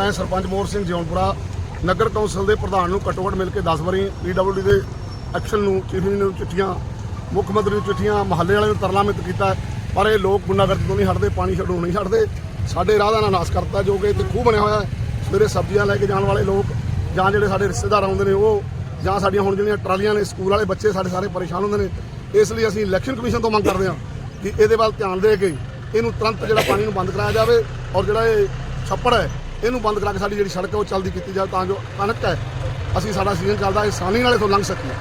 ਮੈਂ ਸਰਪੰਚ ਮੋਹਰ ਸਿੰਘ ਜਿਉਣਪੁਰਾ ਨਗਰ ਕੌਂਸਲ ਦੇ ਪ੍ਰਧਾਨ ਨੂੰ ਘੱਟੋ ਘੱਟ ਮਿਲ ਕੇ 10 ਵਾਰੀ ਪੀਡਬਲਯੂਡੀ ਦੇ ਐਕਸ਼ਨ ਨੂੰ, ਚੀਫ ਇੰਜੀਨੀਅਰ ਨੂੰ ਚਿੱਠੀਆਂ, ਮੁੱਖ ਮੰਤਰੀ ਨੂੰ ਚਿੱਠੀਆਂ, ਮਹੱਲੇ ਵਾਲਿਆਂ ਨੂੰ ਤਰਲਾਮਿਤ ਕੀਤਾ। ਪਰ ਇਹ ਲੋਕ ਗੁੰਡਾਗਰਦੀ ਤੋਂ ਨਹੀਂ ਹਟਦੇ, ਪਾਣੀ ਛੱਡੋ, ਨਹੀਂ ਛੱਡਦੇ। ਸਾਡੇ ਰਾਹ ਦਾ ਨਾਸ ਕਰਤਾ ਜੋ ਕਿ ਇੱਥੇ ਖੂਹ ਬਣਿਆ ਹੋਇਆ ਸਵੇਰੇ ਸਬਜ਼ੀਆਂ ਲੈ ਕੇ ਜਾਣ ਵਾਲੇ ਲੋਕ ਜਾਂ ਜਿਹੜੇ ਸਾਡੇ ਰਿਸ਼ਤੇਦਾਰ ਆਉਂਦੇ ਨੇ ਉਹ, ਜਾਂ ਸਾਡੀਆਂ ਹੁਣ ਜਿਹੜੀਆਂ ਟਰਾਲੀਆਂ ਨੇ, ਸਕੂਲ ਵਾਲੇ ਬੱਚੇ ਸਾਡੇ ਸਾਰੇ ਪਰੇਸ਼ਾਨ ਹੁੰਦੇ ਨੇ। ਇਸ ਲਈ ਅਸੀਂ ਇਲੈਕਸ਼ਨ ਕਮਿਸ਼ਨ ਤੋਂ ਮੰਗ ਕਰਦੇ ਹਾਂ ਕਿ ਇਹਦੇ ਵੱਲ ਧਿਆਨ ਦੇ ਕੇ ਇਹਨੂੰ ਤੁਰੰਤ ਜਿਹੜਾ ਪਾਣੀ ਨੂੰ ਬੰਦ ਕਰਾਇਆ ਜਾਵੇ ਔਰ ਜਿਹੜਾ ਇਹ ਛੱਪੜ ਹੈ ਇਹਨੂੰ ਬੰਦ ਕਰਾ ਕੇ ਸਾਡੀ ਜਿਹੜੀ ਸੜਕ ਹੈ ਉਹ ਚੱਲਦੀ ਕੀਤੀ ਜਾਵੇ ਤਾਂ ਜੋ ਕਣਕ ਹੈ। ਅਸੀਂ ਸਾਡਾ ਸੀਜ਼ਨ ਚੱਲਦਾ ਆਸਾਨੀ ਨਾਲ ਇਥੋਂ ਲੰਘ ਸਕੀਏ।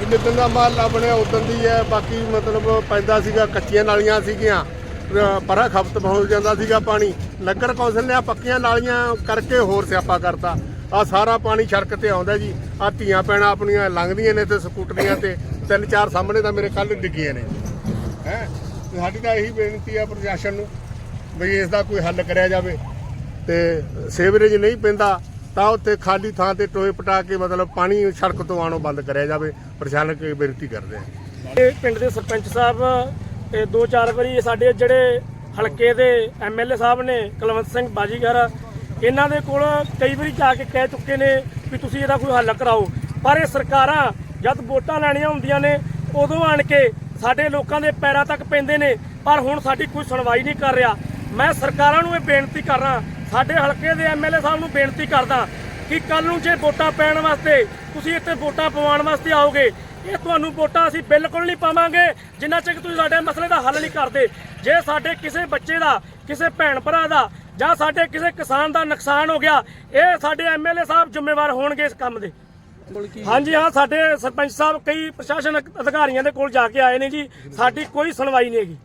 ਕਿੰਨੇ ਦਿਨ ਦਾ ਮਹੱਲਾ ਬਣਿਆ ਉਦੋਂ ਦੀ ਹੈ, ਬਾਕੀ ਮਤਲਬ ਪੈਂਦਾ ਸੀਗਾ, ਕੱਚੀਆਂ ਨਾਲੀਆਂ ਸੀਗੀਆਂ, ਅਹ ਪਰਾਂ ਖਪਤ ਹੋ ਜਾਂਦਾ ਸੀਗਾ ਪਾਣੀ। ਨਗਰ ਕੌਂਸਲ ਨੇ ਆਹ ਪੱਕੀਆਂ ਨਾਲੀਆਂ ਕਰਕੇ ਹੋਰ ਸਿਆਪਾ ਕਰਤਾ। ਆ ਸਾਰਾ ਪਾਣੀ ਸੜਕ ਤੇ ਆਉਂਦਾ ਜੀ। ਆ ਧੀਆਂ ਪੈਣਾ ਆਪਣੀਆਂ ਲੰਘਦੀਆਂ ਨੇ ਤੇ ਸਕੂਟਰੀਆਂ ਤੇ, ਤਿੰਨ ਚਾਰ ਸਾਹਮਣੇ ਤਾਂ ਮੇਰੇ ਕੱਲ ਡਿੱਗੀਆਂ ਨੇ। ਹੈ? ਸਾਡੀ ਤਾਂ ਇਹੀ ਬੇਨਤੀ ਆ ਪ੍ਰਸ਼ਾਸਨ ਨੂੰ ਵੀ ਇਸ ਦਾ ਕੋਈ ਹੱਲ ਕਰਿਆ ਜਾਵੇ। ਤੇ ਸੀਵਰੇਜ ਨਹੀਂ ਪੈਂਦਾ, ਤਾਂ ਉੱਥੇ ਖਾਲੀ ਥਾਂ ਤੇ ਟੋਏ ਪਟਾ ਕੇ ਮਤਲਬ ਪਾਣੀ ਸੜਕ ਤੋਂ ਆਣੋਂ ਬੰਦ ਕਰਿਆ ਜਾਵੇ। ਪ੍ਰਸ਼ਾਸਨ ਬੇਨਤੀ ਕਰਦੇ ਆ। ਇਹ ਪਿੰਡ ਦੇ ਸਰਪੰਚ ਸਾਹਿਬ ਇਹ ਦੋ ਚਾਰ ਵਾਰੀ ਸਾਡੇ ਜਿਹੜੇ ਹਲਕੇ ਦੇ ਐਮਐਲਏ ਸਾਹਿਬ ਨੇ, ਕੁਲਵੰਤ ਸਿੰਘ ਬਾਜੀਗਰ, ਇਹਨਾਂ ਦੇ ਕੋਲ ਕਈ ਵਾਰੀ ਜਾ ਕੇ ਕਹਿ ਚੁੱਕੇ ਨੇ ਵੀ ਤੁਸੀਂ ਇਹਦਾ ਕੋਈ ਹੱਲ ਕਰਾਓ। ਪਰ ਇਹ ਸਰਕਾਰਾਂ ਜਦ ਵੋਟਾਂ ਲੈਣੀਆਂ ਹੁੰਦੀਆਂ ਨੇ, ਉਦੋਂ ਆਣ ਕੇ ਸਾਡੇ ਲੋਕਾਂ ਦੇ ਪੈਰਾਂ ਤੱਕ ਪੈਂਦੇ ਨੇ। ਪਰ ਹੁਣ ਸਾਡੀ ਕੋਈ ਸੁਣਵਾਈ ਨਹੀਂ ਕਰ ਰਿਹਾ। ਮੈਂ ਸਰਕਾਰਾਂ ਨੂੰ ਇਹ ਬੇਨਤੀ ਕਰ ਰਿਹਾ ਸਾਡੇ ਹਲਕੇ ਦੇ ਐਮਐਲਏ ਸਾਹਿਬ ਨੂੰ ਬੇਨਤੀ ਕਰਦਾ ਕਿ ਕੱਲ ਨੂੰ ਜੇ ਵੋਟਾਂ ਪੈਣ ਵਾਸਤੇ ਤੁਸੀਂ ਇੱਥੇ ਵੋਟਾਂ ਪਵਾਉਣ ਵਾਸਤੇ ਆਓਗੇ, ਇਹ ਤੁਹਾਨੂੰ ਵੋਟਾਂ ਅਸੀਂ ਬਿਲਕੁਲ ਨਹੀਂ ਪਾਵਾਂਗੇ, ਜਿੰਨਾ ਚਿਰ ਤੁਸੀਂ ਸਾਡੇ ਮਸਲੇ ਦਾ ਹੱਲ ਨਹੀਂ ਕਰਦੇ। ਜੇ ਸਾਡੇ ਕਿਸੇ ਬੱਚੇ ਦਾ, ਕਿਸੇ ਭੈਣ ਭਰਾ ਦਾ ਜਾਂ ਸਾਡੇ ਕਿਸੇ ਕਿਸਾਨ ਦਾ ਨੁਕਸਾਨ ਹੋ ਗਿਆ, ਇਹ ਸਾਡੇ ਐਮਐਲਏ ਸਾਹਿਬ ਜ਼ਿੰਮੇਵਾਰ ਹੋਣਗੇ ਇਸ ਕੰਮ ਦੇ। ਹਾਂਜੀ, ਹਾਂ, ਸਾਡੇ ਸਰਪੰਚ ਸਾਹਿਬ, ਕਈ ਪ੍ਰਸ਼ਾਸਨ ਅਧਿਕਾਰੀਆਂ ਦੇ ਕੋਲ ਜਾ ਕੇ ਆਏ ਨੇ ਜੀ, ਸਾਡੀ ਕੋਈ ਸੁਣਵਾਈ ਨਹੀਂ ਹੈਗੀ।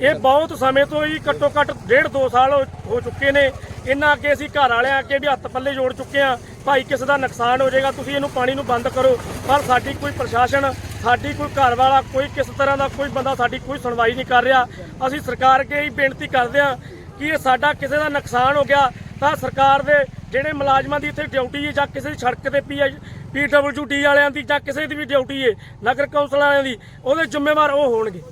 ਇਹ ਬਹੁਤ ਸਮੇਂ ਤੋਂ ਹੀ ਘੱਟੋ ਘੱਟ ਡੇਢ ਦੋ ਸਾਲ ਹੋ- ਹੋ ਚੁੱਕੇ ਨੇ। ਇਹਨਾਂ ਅੱਗੇ ਅਸੀਂ ਘਰ ਵਾਲਿਆਂ ਅੱਗੇ ਵੀ ਹੱਥ ਪੱਲੇ ਜੋੜ ਚੁੱਕੇ ਆ ਭਾਈ, ਕਿਸੇ ਦਾ ਨੁਕਸਾਨ ਹੋ ਜਾਏਗਾ, ਤੁਸੀਂ ਇਹਨੂੰ ਪਾਣੀ ਨੂੰ ਬੰਦ ਕਰੋ। ਪਰ ਸਾਡੀ ਕੋਈ ਪ੍ਰਸ਼ਾਸਨ, ਸਾਡੀ ਕੋਈ ਘਰ ਵਾਲਾ, ਕੋਈ ਕਿਸ ਤਰ੍ਹਾਂ ਦਾ ਕੋਈ ਬੰਦਾ ਸਾਡੀ ਕੋਈ ਸੁਣਵਾਈ ਨਹੀਂ ਕਰ ਰਿਹਾ। ਅਸੀਂ ਸਰਕਾਰ ਅੱਗੇ ਹੀ ਬੇਨਤੀ ਕਰਦੇ ਆ ਕਿ ਇਹ ਸਾਡਾ ਕਿਸੇ ਦਾ ਨੁਕਸਾਨ ਹੋ ਗਿਆ, ਤਾਂ ਸਰਕਾਰ ਦੇ ਜਿਹੜੇ ਮੁਲਾਜ਼ਮਾਂ ਦੀ ਇੱਥੇ ਡਿਊਟੀ ਹੈ ਜਾਂ ਕਿਸੇ ਦੀ ਸੜਕ ਤੇ ਪੀ ਪੀਡਬਲਯੂਡੀ ਵਾਲਿਆਂ ਦੀ ਜਾਂ ਕਿਸੇ ਦੀ ਵੀ ਡਿਊਟੀ ਹੈ, ਨਗਰ ਕੌਂਸਲ ਵਾਲਿਆਂ ਦੀ, ਉਹਦੇ ਜ਼ਿੰਮੇਵਾਰ ਉਹ ਹੋਣਗੇ।